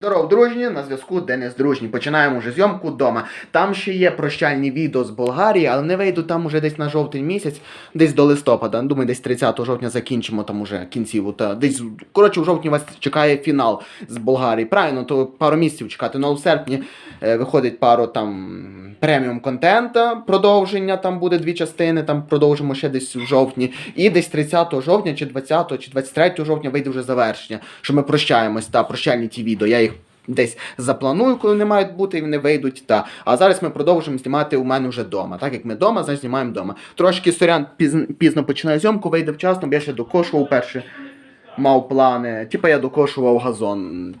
Здоров, дружні, на зв'язку Денис Дружній. Починаємо вже зйомку вдома. Там ще є прощальні відео з Болгарії, але не вийду там уже десь на жовтень місяць, десь до листопада. Думаю, десь 30 жовтня закінчимо там уже кінціву. Та десь коротше, в жовтні вас чекає фінал з Болгарії. Правильно, то пару місяців чекати. Ну, а в серпні е, виходить пару там преміум контента, продовження там буде дві частини, там продовжимо ще десь в жовтні. І десь 30 жовтня, чи 20, чи 23 жовтня вийде вже завершення. Що ми прощаємось та прощальні ті відео. Я десь запланую, коли вони мають бути, і вони вийдуть. Та. А зараз ми продовжимо знімати у мене вже вдома. Так як ми вдома, значить знімаємо вдома. Трошки сорян пізно, пізно починаю зйомку, вийде вчасно, бо я ще докошував перше. Мав плани. Типа я докошував газон.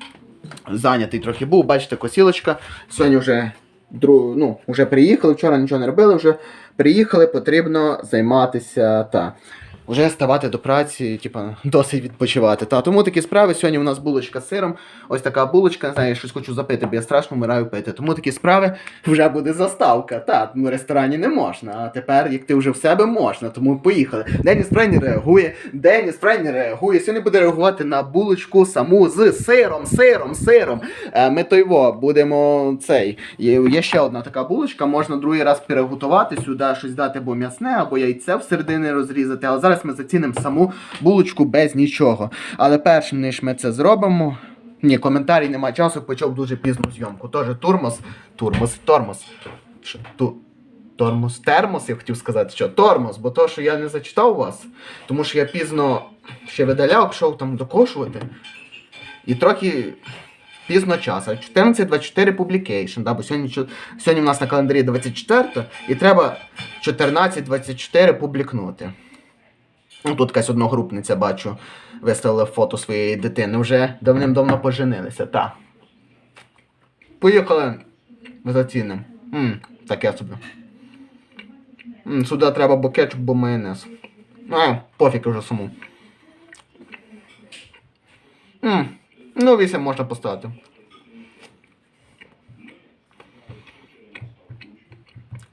Зайнятий трохи був, бачите, косілочка. Сьогодні вже дру... ну, вже приїхали, вчора нічого не робили, вже приїхали, потрібно займатися та. Вже ставати до праці, типа, досить відпочивати. Та тому такі справи. Сьогодні у нас булочка з сиром. Ось така булочка, знаю, я щось хочу запити, бо я страшно вмираю пити. Тому такі справи вже буде заставка. Та, ну, в ресторані не можна. А тепер, як ти вже в себе можна, тому поїхали. Деніс Фрейні реагує, Деніс Фрейні реагує. Сьогодні буде реагувати на булочку саму з сиром, сиром, сиром. Е, Ми то його будемо цей. Є, ще одна така булочка, можна другий раз переготувати, сюди щось дати або м'ясне, або яйце всередині розрізати. Але зараз ми зацінимо саму булочку без нічого. Але першим ніж ми це зробимо. Ні, коментарій немає часу, почав дуже пізну зйомку. Тож турмоз, турмоз, тормоз. Що, ту, тормоз, термос, я хотів сказати, що тормоз, бо то, що я не зачитав вас, тому що я пізно ще видаляв, пішов там докошувати. І трохи пізно час. А 14.24 publication, да, бо сьогодні, сьогодні в нас на календарі 24 і треба 14.24 публікнути. Тут якась одногрупниця, бачу, виставила фото своєї дитини. Вже давним-давно поженилися, так. Поїхали зацінимо. М, таке собі. М, сюди треба або кетчуп, або майонез. А, пофіг вже саму. М, ну, 8 можна поставити.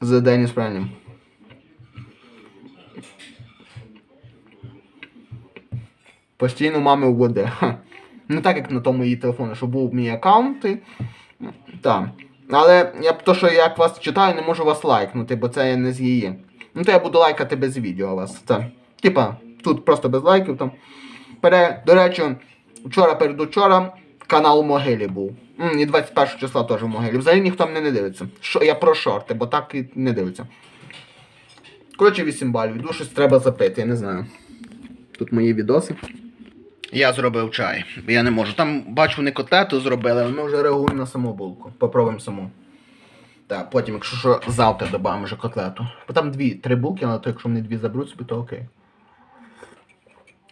За Деніс Френнім. Постійно мами. Ха. Не так, як на тому її телефоні, що був мій аккаунт. Так. Але я б то, що я як вас читаю, не можу вас лайкнути, бо це не з її. Ну то я буду лайкати без відео вас. Це. Типа, тут просто без лайків там. Пере... До речі, вчора передучора канал у могилі був. І 21 числа теж в могилі. Взагалі ніхто мене не дивиться. Що, я про шорти, бо так і не дивиться. Коротше, 8 балів. Йду щось треба запити, я не знаю. Тут мої відоси. Я зробив чай. Я не можу. Там бачу, вони котлету зробили, але ми вже реагуємо на саму булку. Попробуємо саму. Так, потім, якщо що, завтра додамо вже котлету. Бо там дві-три булки, але то якщо вони дві заберуть собі, то окей.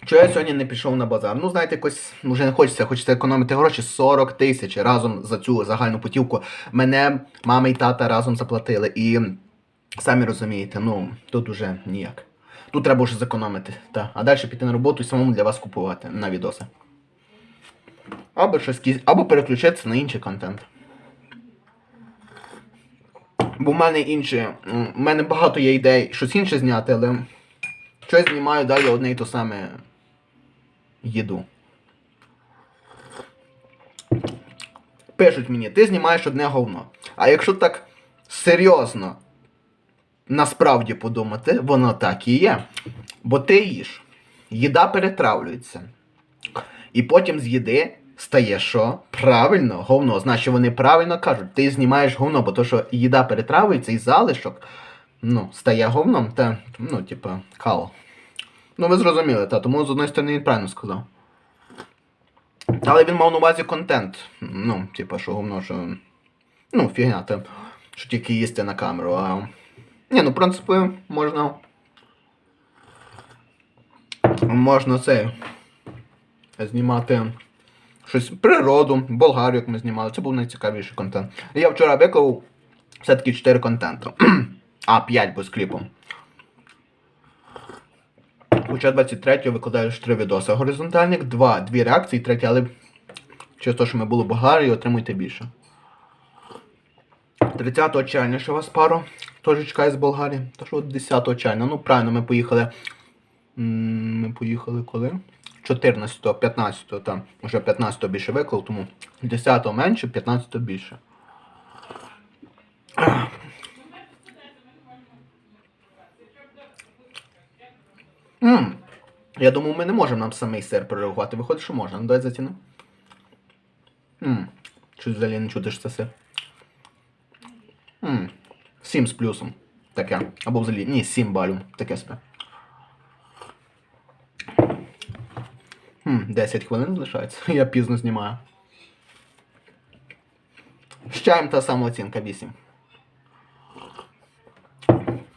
Чого я сьогодні не пішов на базар? Ну, знаєте, якось вже не хочеться, хочеться економити гроші 40 тисяч разом за цю загальну путівку. Мене мама і тата разом заплатили. І самі розумієте, ну, тут уже ніяк. Тут треба вже зекономити. Та. А далі піти на роботу і самому для вас купувати на відоси. Або щось або переключитися на інший контент. Бо в мене інші. м, В мене багато є ідей щось інше зняти, але щось знімаю далі одне і то саме їду. Пишуть мені, ти знімаєш одне говно. А якщо так серйозно насправді подумати, воно так і є. Бо ти їш, їда перетравлюється. І потім з їди стає що? Правильно, говно. Значить, вони правильно кажуть, ти знімаєш говно, бо то, що їда перетравлюється і залишок, ну, стає говном, та, ну, типа, кал. Ну, ви зрозуміли, та, тому з одної сторони він правильно сказав. Але він мав на увазі контент. Ну, типа, що говно, що. Ну, фігня, та, що тільки їсти на камеру, а. Ні, ну, в принципі, можна. Можна це. Знімати щось природу, Болгарію, як ми знімали. Це був найцікавіший контент. Я вчора виклав все-таки 4 контенти. а, 5 бо з кліпом. Хоча 23-го викладаю лише 3 відоси. Горизонтальник 2, 2 реакції, третя, але через що ми були в Болгарії, отримуйте більше. 30 червня ще вас пару теж чекає з Болгарії. Тож от 10 червня. Ну, правильно, ми поїхали. Ми поїхали коли? 14, 15, там вже 15 більше виклав, тому 10 менше, 15 більше. Ммм. Я думаю, ми не можемо нам самий сир перерахувати. Виходить, що можна. Ну дай затяну. Ммм. Щось взагалі не чути, що це сир. Ммм. 7 з плюсом. Таке. Або взагалі. Ні, 7 балів. Таке себе. Хм, 10 хвилин залишається. Я пізно знімаю. З та сама оцінка 8.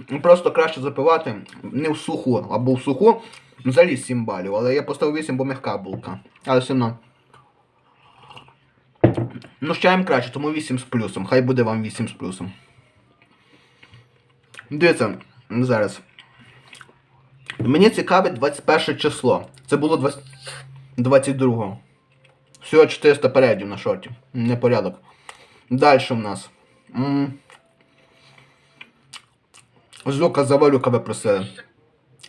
Ну, Просто краще запивати не в суху, або в суху. Взагалі 7 балів, але я поставив 8, бо м'яка булка. Але все одно. Ну, з чаєм краще, тому 8 з плюсом. Хай буде вам 8 з плюсом. Дивіться, зараз. Мені цікавить 21 число. Це було 20... 22. Всього 400 передів на шорті. Непорядок. Далі в нас. М. Зука Заварюка ви просили.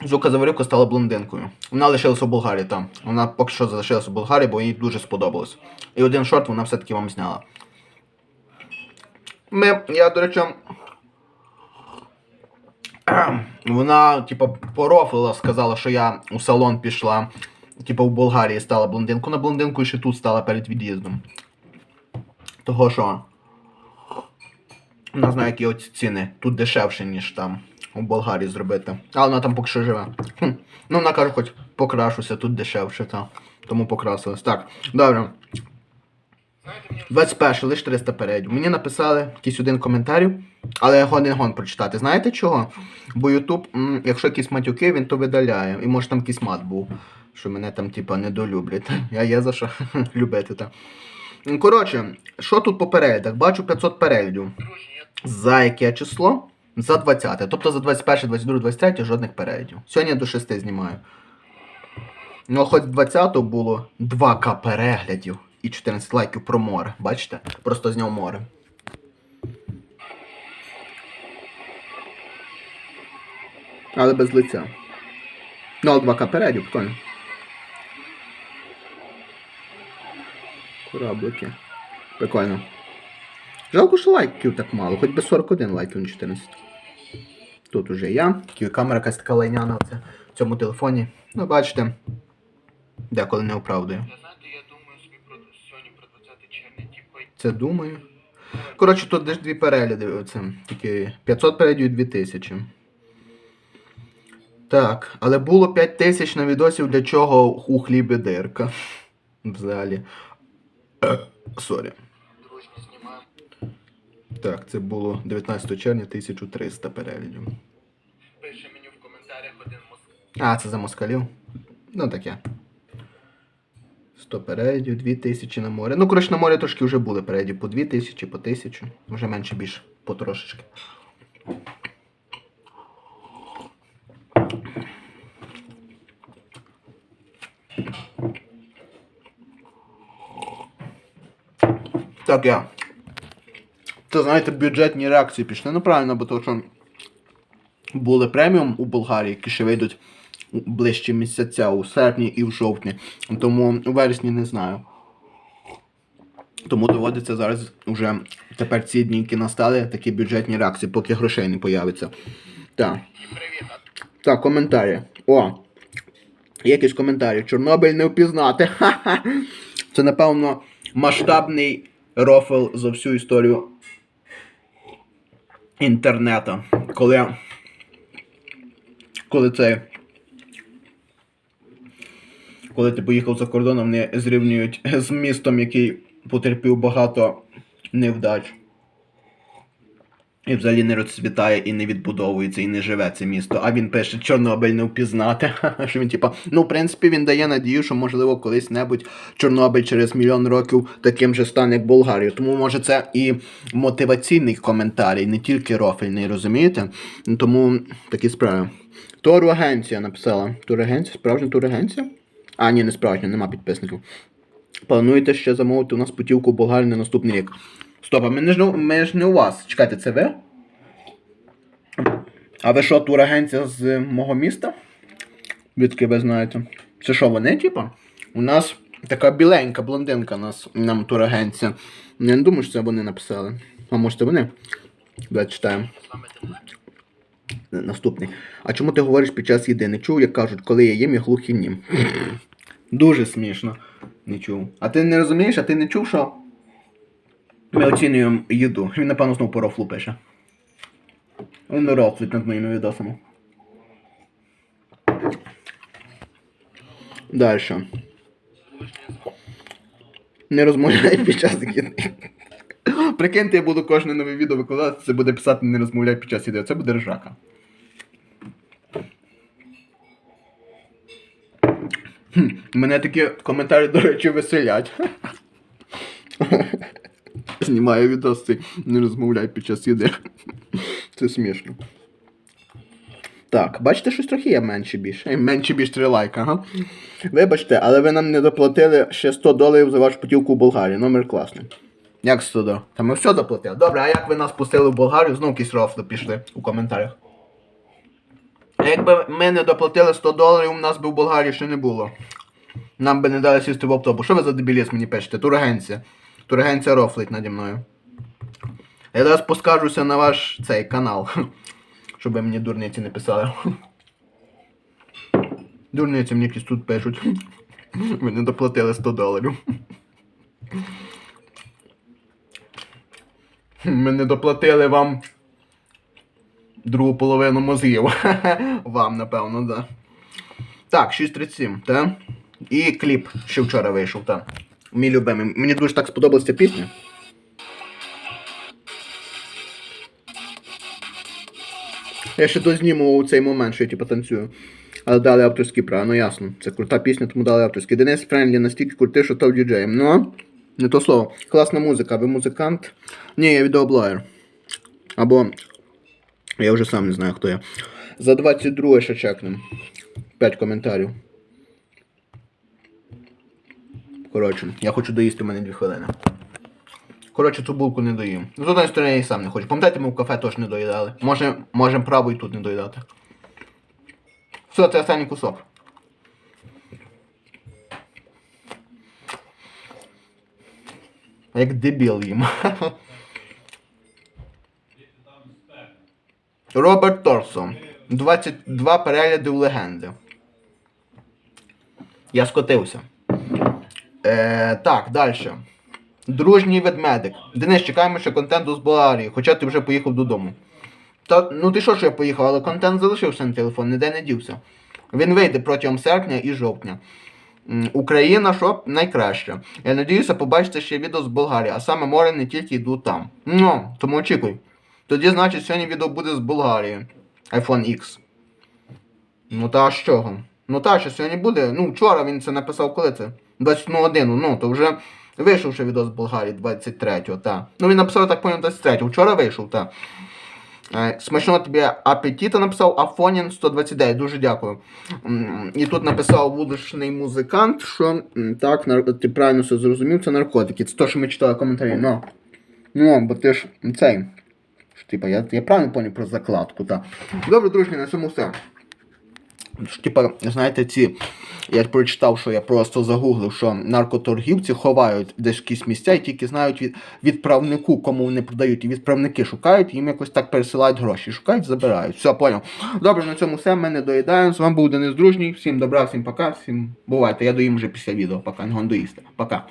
Зука Заварюка стала блондинкою. Вона лишилася у Болгарії там. Вона поки що залишилася у Болгарії, бо їй дуже сподобалось. І один шорт вона все-таки вам зняла. Ми, я, до речі, вона, типа, порофлила, сказала, що я у салон пішла. Типа в Болгарії стала блондинку на блондинку і ще тут стала перед від'їздом. Того що. Вона знає, які от ціни. Тут дешевше, ніж там у Болгарії зробити. Але вона там поки що живе. Хм. Ну, вона каже, хоч покрашуся, тут дешевше, та. Тому покрасилась. Так, добре. 21 лише 300 передів. Мені написали якийсь один коментарів, але я гон гон прочитати. Знаєте чого? Бо Ютуб, якщо якісь матюки, він то видаляє. І може там якийсь мат був, що мене там, типа, недолюблять. А є за що любити так. Коротше, що тут по переглядах? Бачу 500 переглядів. За яке число? За 20. Тобто за 21, 22, 23 жодних переглядів. Сьогодні я до 6 знімаю. Ну, хоч 20 було 2К переглядів і 14 лайків про море. Бачите? Просто зняв море. Але без лиця. Ну, але 2К переглядів, прикольно. Кораблики. Прикольно. Жалко, що лайків так мало, хоч би 41 лайків на 14. Тут уже я. Тільки камера якась така лайняна в цьому телефоні. Ну, бачите, деколи не оправдую. Я знаєте, я думаю собі про сьогодні про 20 червня, типу, Це думаю. Коротше, тут десь дві перегляди. Оце. Тільки 500 переглядів і 2000. Так, але було 5000 на відосів, для чого у хлібі дирка. Взагалі. Сорі. Так, це було 19 червня 1300 переглядів. Пише мені в коментарях один москаль. А, це за москалів. Ну таке. 100 передів, 2000 на море. Ну, коротше, на морі трошки вже були передів по 2000, по 1000. Вже менше більше, потрошечки. Так, я. Це, знаєте, бюджетні реакції пішли. Ну правильно, бо то, що були преміум у Болгарії, які ще вийдуть ближче місяця у серпні і в жовтні. Тому у вересні не знаю. Тому доводиться зараз вже тепер ці дні, які настали, такі бюджетні реакції, поки грошей не появиться. Так. Так, коментарі. О! Якісь коментарі. Чорнобиль не впізнати. Ха-ха. Це, напевно, масштабний рофл за всю історію інтернету. Коли. Коли це. Коли ти поїхав за кордон, вони зрівнюють з містом, який потерпів багато невдач. І взагалі не розцвітає і не відбудовується, і не живе це місто. А він пише Чорнобиль не впізнати. Що він, типа, ну, в принципі, він дає надію, що можливо колись-небудь Чорнобиль через мільйон років таким же стане, як Болгарія. Тому може це і мотиваційний коментарій, не тільки рофельний, розумієте? Тому такі справи. Турагенція написала. Турагенція? Справжня турагенція? А, ні, не справжня, нема підписників. Плануєте ще замовити у нас путівку в Болгарію на наступний рік. Стоп, а ми, ми ж не у вас. Чекайте, це ви? А ви що, турагенція з мого міста? Відки ви знаєте? Це що, вони, типа? У нас така біленька блондинка нас, нам турагенця. Я не думаю, що це вони написали. А може це вони? Давайте читаємо. Наступний. А чому ти говориш під час їди? Не чув, як кажуть, коли я їм, я глухий нім. Дуже смішно. Не чув. А ти не розумієш, а ти не чув, що ми оцінюємо їду. Він, напевно, знову по рофлу пише. Він рофлить над моїми відосами. Дальше. Не розмовляй під час їди. Прикиньте, я буду кожне нове відео викладати, це буде писати не розмовляй під час їди. Це буде ржака. Хм, Мене такі коментарі, до речі, веселять. Знімаю відос не розмовляй під час їди. Це смішно. Так, бачите, щось трохи є менше більше. Е, Менше більш 3 лайка, ага. Вибачте, але ви нам не доплатили ще 100 доларів за вашу путівку в Болгарію. Номер класний. Як 100 доларів? Та ми все доплатили. Добре, а як ви нас пустили в Болгарію, знову якісь рофли пішли у коментарях. А якби ми не доплатили 100 доларів, у нас би в Болгарії ще не було. Нам би не дали сісти в автобус. Що ви за дебіліс мені пишете? Турагенція. Турагенція рофлить наді мною. Я зараз поскаржуся на ваш цей канал. Щоб ви мені дурниці не писали. Дурниці мені якісь тут пишуть. Ви не доплатили 100 доларів. Ми не доплатили вам другу половину мозгів. Вам, напевно, да. Так, 6.37, так? І кліп ще вчора вийшов, так. Мій любимий. Мені дуже так сподобалася пісня. Я ще дозніму у цей момент, що я типу танцюю. Але дали авторські права, ну ясно. Це крута пісня, тому дали авторські. Денис Френлі настільки крутий, що став діджеєм. Ну, не то слово. Класна музика, ви музикант? Ні, я відеоблогер. Або. Я вже сам не знаю, хто я. За 22 ще чекнем. 5 коментарів. Коротше, я хочу доїсти в мене 2 хвилини. Коротше, цю булку не доїм. Ну, з одної сторони, я і сам не хочу. Пам'ятаєте, ми в кафе теж не доїдали. Може, можемо право і тут не доїдати. Все, це останній кусок. Як дебіл їм. Роберт Торсон. 22 перегляди в легенди. Я скотився. Е, так, далі. Дружній ведмедик. Денис, чекаємо ще контенту з Болгарії, хоча ти вже поїхав додому. Та, ну ти що, що я поїхав, але контент залишився на телефон, ніде не дівся. Він вийде протягом серпня і жовтня. Україна, що найкраще. Я надіюся побачити ще відео з Болгарії, а саме море не тільки йду там. Ну, тому очікуй. Тоді, значить, сьогодні відео буде з Болгарії. iPhone X. Ну та з чого? Ну та що сьогодні буде. Ну, вчора він це написав, коли це? 21 годину, ну, то вже вийшов ще відео з Болгарії 23-го, та. Ну він написав, так поняв, 23-го. Вчора вийшов, та. Е, Смачного тобі апетита написав Афонін 129, дуже дякую. І тут написав вуличний музикант, що так, ти правильно все зрозумів, це наркотики. Це те, що ми читали коментарі. Ну, ну бо ти ж цей. Типа, я, я правильно поняв про закладку, так. Добре, друзі, на цьому все. Типа, знаєте, ці. Я прочитав, що я просто загуглив, що наркоторгівці ховають десь якісь місця і тільки знають від відправнику, кому вони продають, і відправники шукають, їм якось так пересилають гроші. Шукають, забирають. Все, поняв. Добре, на цьому все. Ми не доїдаємо. З вами був Денис Дружній. Всім добра, всім пока, всім бувайте. Я доїм вже після відео, пока не доїсти. Пока.